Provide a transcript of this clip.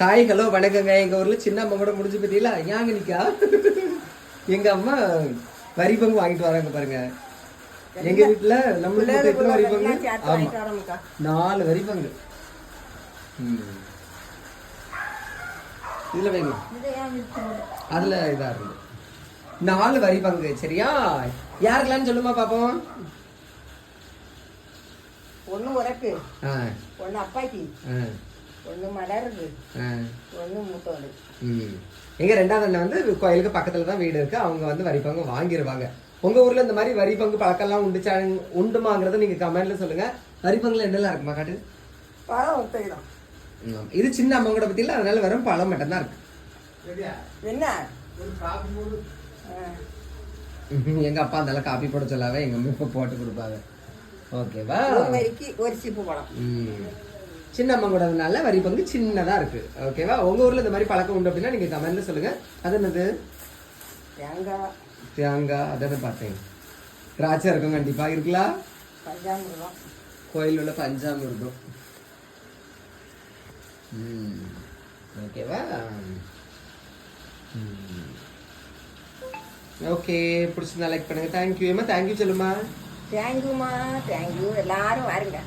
Hi hello வணக்கங்க. எங்க ஊர்ல சின்ன அம்மா கூட முடிஞ்சு பத்தியில ஏங்க நிக்கா? எங்க அம்மா வரி பங்கு வாங்கிட்டு வராங்க பாருங்க. எங்க வீட்டுல நம்மளுக்கு எத்தனை வரி பங்கு? சேர்த்து ஆமா. வாங்கிட்டு வரோம்க்கா நாலு வரி பங்கு. இதுல வைங்க. அதுல இதா இருந்து நாலு வரி பங்கு சரியா? யாருக்கெல்லாம் சொல்லுமா பாப்போம்? ஒன்று உரக்கு ஆ, ஒன்று அப்பாய்க்கு. ஒன்று மலருது ஆ. ஒன்று மூத்தோடு ம். எங்க ரெண்டாவது அண்ணன் வந்து கோயிலுக்கு பக்கத்துல தான் வீடு இருக்கு. அவங்க வந்து வரி பங்கு வாங்கிருவாங்க. உங்க ஊர்ல இந்த மாதிரி வரி பங்கு பழக்கம்லாம் உண்டுச்சா உண்டுமாங்கிறத நீங்க கமெண்ட்ல சொல்லுங்க. வரி பங்குல என்னெல்லாம் இருக்குமா காட்டு? பழம். இது சின்ன அம்மா கூட பத்தியில அதனால வெறும் பழம் மட்டும் தான் இருக்கு. என்ன? ஆ. ம்ஹும். எங்க அப்பா அதனால காப்பி போட சொல்லாவே எங்க அம்மா இப்ப போட்டு கொடுப்பாங்க. ஓகேவா? ஒரு சிப்பு பழம். ம். சின்ன அம்மா கூடனால வரி பங்கு சின்னதா இருக்கு. ஓகேவா உங்க ஊர்ல இந்த மாதிரி பழக்கம் உண்டு அப்படின்னா நீங்க கமெண்ட்ல சொல்லுங்க. அது என்னது? தேங்காய் தேங்காய் அதான பார்த்தேன். திராட்சை இருக்கும் கண்டிப்பா. இருக்கலாம் பஞ்சாமிர்தம். கோயில் உள்ள பஞ்சாமிர்தம். ஓகேவா ஓகே பிடிச்சிருந்தா லைக் பண்ணுங்க. தேங்க்யூ ஏமா தேங்க்யூ சொல்லுமா தேங்க்யூமா தேங்க்யூ எல்லாரும் வாருங்க.